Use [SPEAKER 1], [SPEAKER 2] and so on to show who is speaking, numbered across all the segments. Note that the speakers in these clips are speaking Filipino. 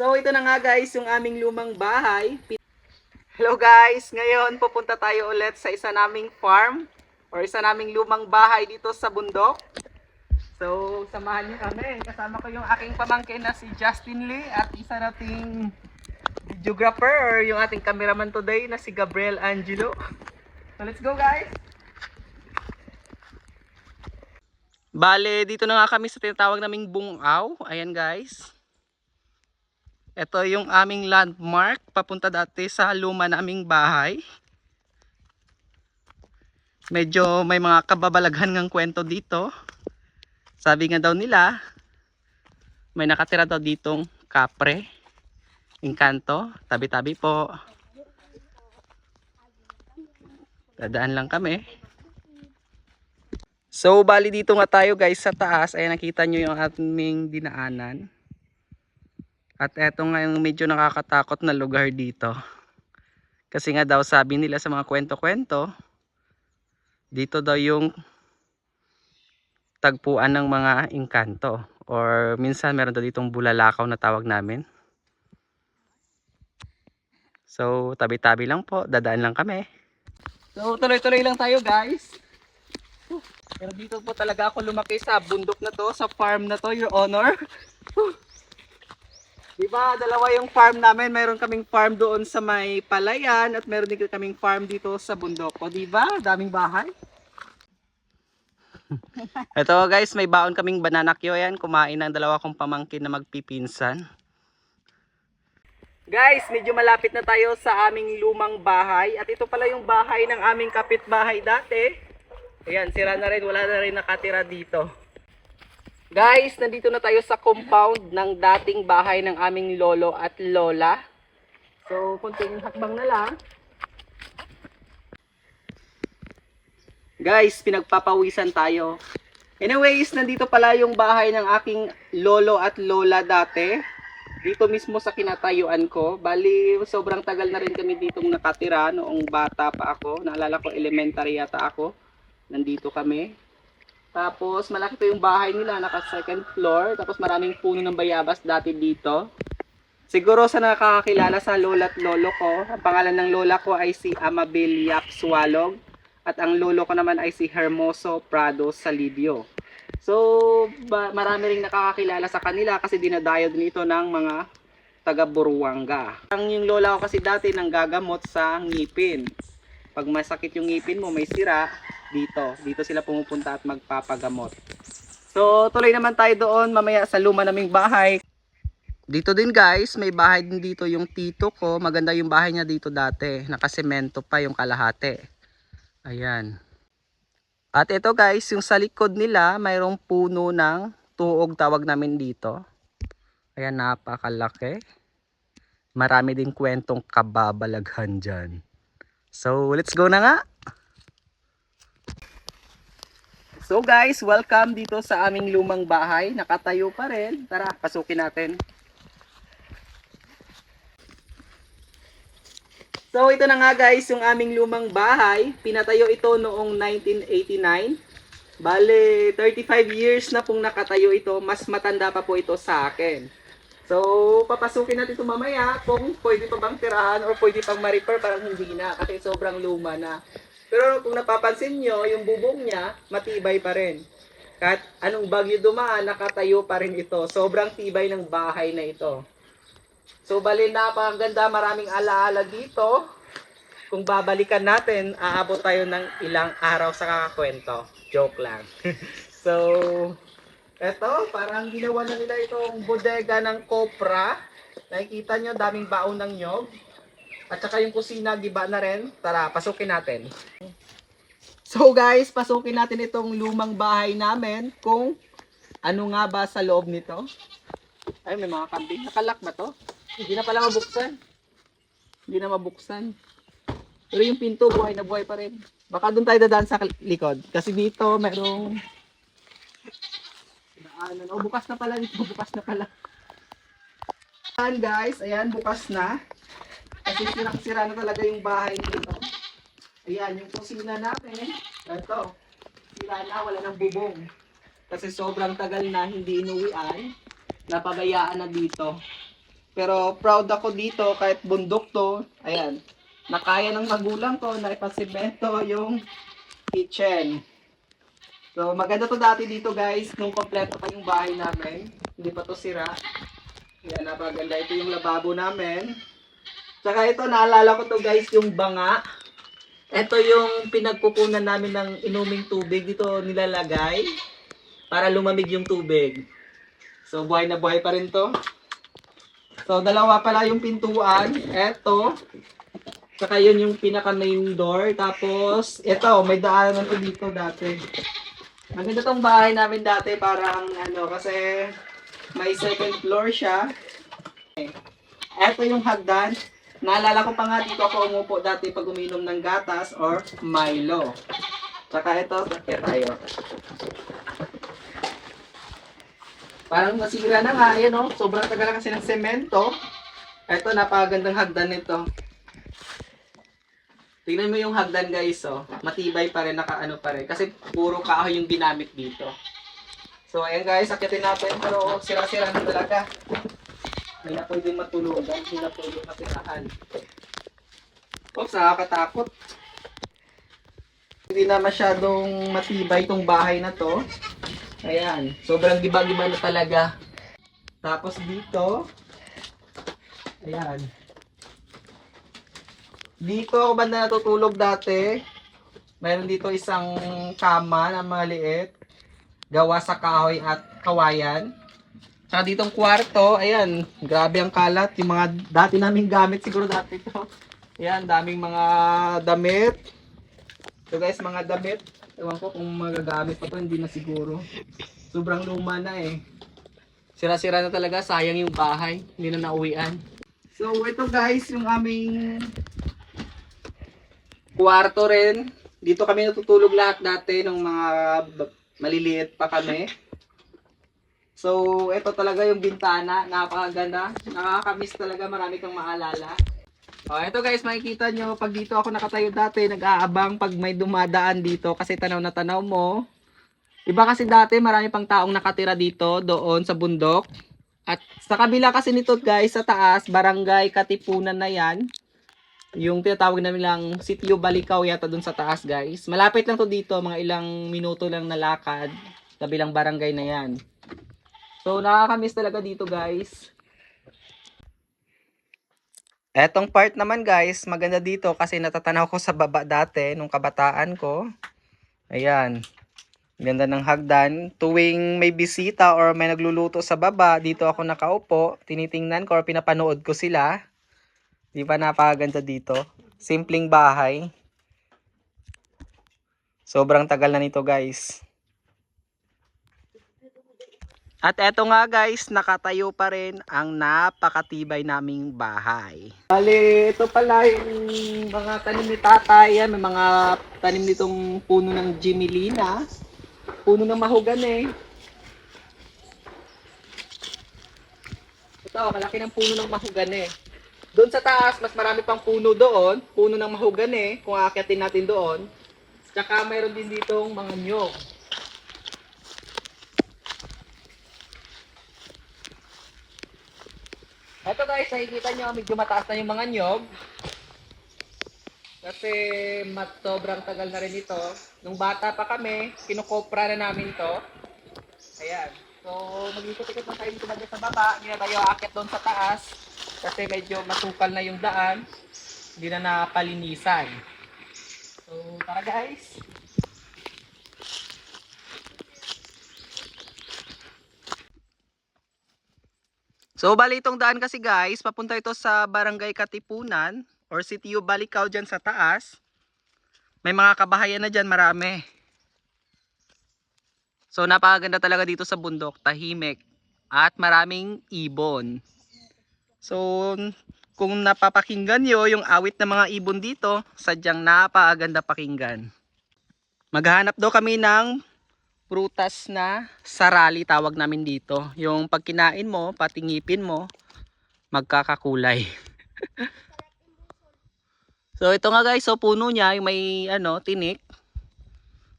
[SPEAKER 1] So ito na nga guys, yung aming lumang bahay. Hello guys, ngayon pupunta tayo ulit sa isa naming farm or isa naming lumang bahay dito sa bundok. So samahan niyo kami. Kasama ko yung aking pamangkin na si Justin Lee at isa nating videographer or yung ating cameraman today na si Gabriel Angelo. So let's go guys! Bale, dito na nga kami sa tinatawag naming bungaw. Ayan guys. Ito yung aming landmark papunta dati sa luma naming bahay. Medyo may mga kababalaghan ng kwento dito. Sabi nga daw nila, may nakatira daw ditong kapre. Engkanto, tabi-tabi po. Dadaan lang kami. So, bali dito nga tayo guys sa taas. Ayan, nakita nyo yung aming dinaanan. At eto nga yung medyo nakakatakot na lugar dito. Kasi nga daw sabi nila sa mga kwento-kwento, dito daw yung tagpuan ng mga engkanto. Or minsan meron daw ditong bulalakaw na tawag namin. So, tabi-tabi lang po. Dadaan lang kami. So, tuloy-tuloy lang tayo guys. Pero dito po talaga ako lumaki sa bundok na to, sa farm na to, Your Honor. Diba, dalawa yung farm namin. Meron kaming farm doon sa may palayan at meron din kaming farm dito sa bundok. O diba, daming bahay. Ito guys, may baon kaming banana kyo yan. Kumain ng dalawa kong pamangkin na magpipinsan. Guys, medyo malapit na tayo sa aming lumang bahay. At ito pala yung bahay ng aming kapitbahay dati. Ayan, sira na rin. Wala na rin nakatira dito. Guys, nandito na tayo sa compound ng dating bahay ng aming lolo at lola. So, kunting hakbang na lang. Guys, pinagpapawisan tayo. Anyways, nandito pala yung bahay ng aking lolo at lola dati. Dito mismo sa kinatayuan ko. Bali, sobrang tagal na rin kami ditong nakatira noong bata pa ako. Naalala ko, elementary yata ako. Nandito kami. Tapos, malaki pa yung bahay nila, naka second floor. Tapos, maraming puno ng bayabas dati dito. Siguro sa nakakakilala sa lola at lolo ko, ang pangalan ng lola ko ay si Amabel Yap Sualog. At ang lolo ko naman ay si Hermoso Prado Salidio. So, marami ring nakakakilala sa kanila kasi dinadayo din ito ng mga taga Buruanga. Ang yung lola ko kasi dati nang gagamot sa ngipin. Pag masakit yung ngipin mo, may sira, dito. Dito sila pumupunta at magpapagamot. So, tuloy naman tayo doon mamaya sa luma naming bahay. Dito din guys, may bahay din dito yung tito ko. Maganda yung bahay niya dito dati. Nakasemento pa yung kalahati. Ayan. At ito guys, yung sa likod nila, mayroong puno ng tuog tawag namin dito. Ayan, napakalaki. Marami din kwentong kababalaghan dyan. So, let's go na nga. So guys, welcome dito sa aming lumang bahay. Nakatayo pa rin. Tara, pasukin natin. So ito na nga guys, yung aming lumang bahay. Pinatayo ito noong 1989. Bale, 35 years na pong nakatayo ito. Mas matanda pa po ito sa akin. So, papasukin natin ito mamaya kung pwede pa bang tirahan or pwede pang ma-repair. Parang hindi na kasi sobrang luma na. Pero kung napapansin nyo, yung bubong niya, matibay pa rin. Kahit anong bagyo dumaan, nakatayo pa rin ito. Sobrang tibay ng bahay na ito. So, bali napakaganda, maraming alaala dito. Kung babalikan natin, aabot tayo ng ilang araw sa kakakwento. Joke lang. so, eto, parang ginawa na nila itong bodega ng Copra. Nakikita nyo, daming baon ng nyog. At saka yung kusina, giba na rin. Tara, pasukin natin. So guys, pasukin natin itong lumang bahay namin kung ano nga ba sa loob nito. Ay, may mga kambing. Nakalak ba to? Hindi na pala mabuksan. Hindi na mabuksan. Pero yung pinto, buhay na buhay pa rin. Baka doon tayo dadaan sa likod. Kasi dito, merong... Daanan. Oh, bukas na pala dito. Bukas na pala. Ayan guys, ayan, bukas na. Kasi sira-sira na talaga yung bahay dito. Ayan, yung kusina natin. Ito. Sira na, wala ng bubong. Kasi sobrang tagal na hindi inuwian. Napabayaan na dito. Pero proud ako dito kahit bundok to. Ayan. Nakaya ng magulang ko na ipasimento yung kitchen. So maganda to dati dito guys nung kompleto pa yung bahay namin. Hindi pa to sira. Yan, napaganda. Ito yung lababo namin. Tsaka ito, naalala ko to guys, yung banga. Ito yung pinagkukunan namin ng inuming tubig. Dito nilalagay para lumamig yung tubig. So, buhay na buhay pa rin to. So, dalawa pala yung pintuan. Ito. Tsaka yun yung pinaka main door. Tapos, ito, may daanan ko dito dati. Maganda tong bahay namin dati parang ano, kasi may second floor siya. Ito yung hagdan. Naalala ko pa nga dito ako umupo dati pag uminom ng gatas or Milo. Tsaka ito, sakya tayo. Parang masira na nga, ayan o. Sobrang tagal kasi ng semento. Ito, napakagandang hagdan nito. Tingnan mo yung hagdan guys, oh. Matibay pa rin, nakaano pa rin. Kasi puro kahoy yung ginamit dito. So, ayan guys, akitin natin. Pero sira-sira na talaga. Hindi na pwedeng matulugan, hindi na pwedeng matirahan. Oops, nakakatakot. Hindi na masyadong matibay itong bahay na to. Ayan, sobrang giba-giba na talaga. Tapos dito, ayan. Dito ako banda natutulog dati. Meron dito isang kama na maliit. Gawa sa kahoy at kawayan. Tsaka ditong kwarto, ayan, grabe ang kalat. Yung mga dati naming gamit, siguro dati to. Ayan, daming mga damit. So guys, mga damit. Ewan ko kung magagamit pa to, hindi na siguro. Sobrang luma na eh. Sira-sira na talaga, sayang yung bahay. Hindi na nauwian. So ito guys, yung aming kwarto rin. Dito kami natutulog lahat dati nung mga maliliit pa kami. So, ito talaga yung bintana. Napakaganda. Nakakamiss talaga. Marami kang maalala. Oh, ito guys, makikita nyo, pag dito ako nakatayo dati, nag-aabang pag may dumadaan dito kasi tanaw na tanaw mo. Iba kasi dati, marami pang taong nakatira dito, doon sa bundok. At sa kabila kasi nito guys, sa taas, barangay Katipunan na yan. Yung tinatawag namin lang Sitio Balikaw yata doon sa taas guys. Malapit lang to dito, mga ilang minuto lang na lakad. Kabilang barangay na yan. So, nakakamiss talaga dito guys. Etong part naman guys, maganda dito kasi natatanaw ko sa baba dati nung kabataan ko. Ayan. Ganda ng hagdan. Tuwing may bisita or may nagluluto sa baba, dito ako nakaupo. Tinitingnan ko or pinapanood ko sila. Di ba napakaganda dito? Simpleng bahay. Sobrang tagal na nito guys. At eto nga guys, nakatayo pa rin ang napakatibay naming bahay. Bali, ito pala yung mga tanim ni tatay. Yan, may mga tanim nitong puno ng Jimelina. Puno ng mahugan eh. Ito, malaki ng puno ng mahugan eh. Doon sa taas, mas marami pang puno doon. Puno ng mahugan eh, kung aakyatin natin doon. Tsaka mayroon din ditong mga nyog. Ito guys, nakikita nyo, medyo mataas na yung mga nyog. Kasi mat sobrang tagal na rin ito. Nung bata pa kami, kinukopra na namin to. Ayan. So, mag-ikot-ikot na tayo banda sa baba. Hindi na tayo aakyat doon sa taas. Kasi medyo masukal na yung daan. Hindi na napalinisan. So, tara guys. So, bali itong daan kasi guys, papunta ito sa Barangay Katipunan or Sitio Balikaw dyan sa taas. May mga kabahayan na dyan, marami. So, napakaganda talaga dito sa bundok, tahimik, at maraming ibon. So, kung napapakinggan nyo yung awit ng mga ibon dito, sadyang napakaganda pakinggan. Maghahanap daw kami ng prutas na sarali tawag namin dito. Yung pag kinain mo, pati ngipin mo, magkakakulay. so ito nga guys, so puno niya, yung may ano, tinik.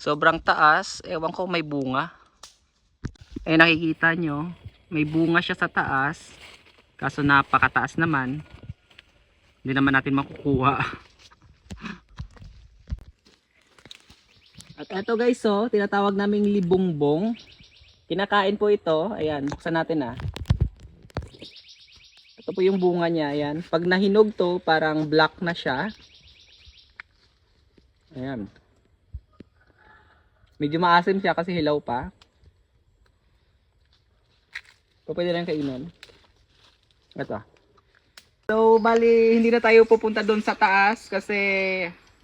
[SPEAKER 1] Sobrang taas, ewan ko may bunga. Eh nakikita nyo, may bunga siya sa taas. Kaso napakataas naman. Hindi naman natin makukuha. At eto guys, so, tinatawag naming libongbong. Kinakain po ito. Ayan, buksan natin ah. Ito po yung bunga niya. Ayan. Pag nahinog to, parang black na siya. Ayan. Medyo maasim siya kasi hilaw pa. So, pwede lang kainin. Ito. So, bali, hindi na tayo pupunta doon sa taas kasi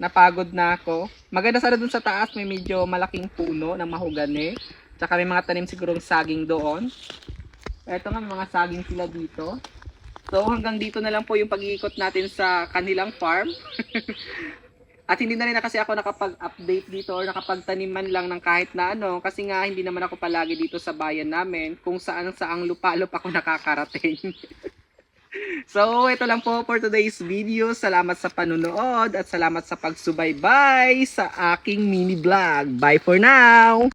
[SPEAKER 1] napagod na ako. Maganda sana doon sa taas, may medyo malaking puno ng mahogani. Tsaka may mga tanim sigurong saging doon. Ito nga, mga saging sila dito. So, hanggang dito na lang po yung pag-iikot natin sa kanilang farm. At hindi na rin na kasi ako nakapag-update dito or nakapagtaniman lang ng kahit na ano kasi nga hindi naman ako palagi dito sa bayan namin kung saan saang lupa-lupa ako nakakarating. so, ito lang po for today's video. Salamat sa panunood at salamat sa pagsubaybay sa aking mini vlog. Bye for now!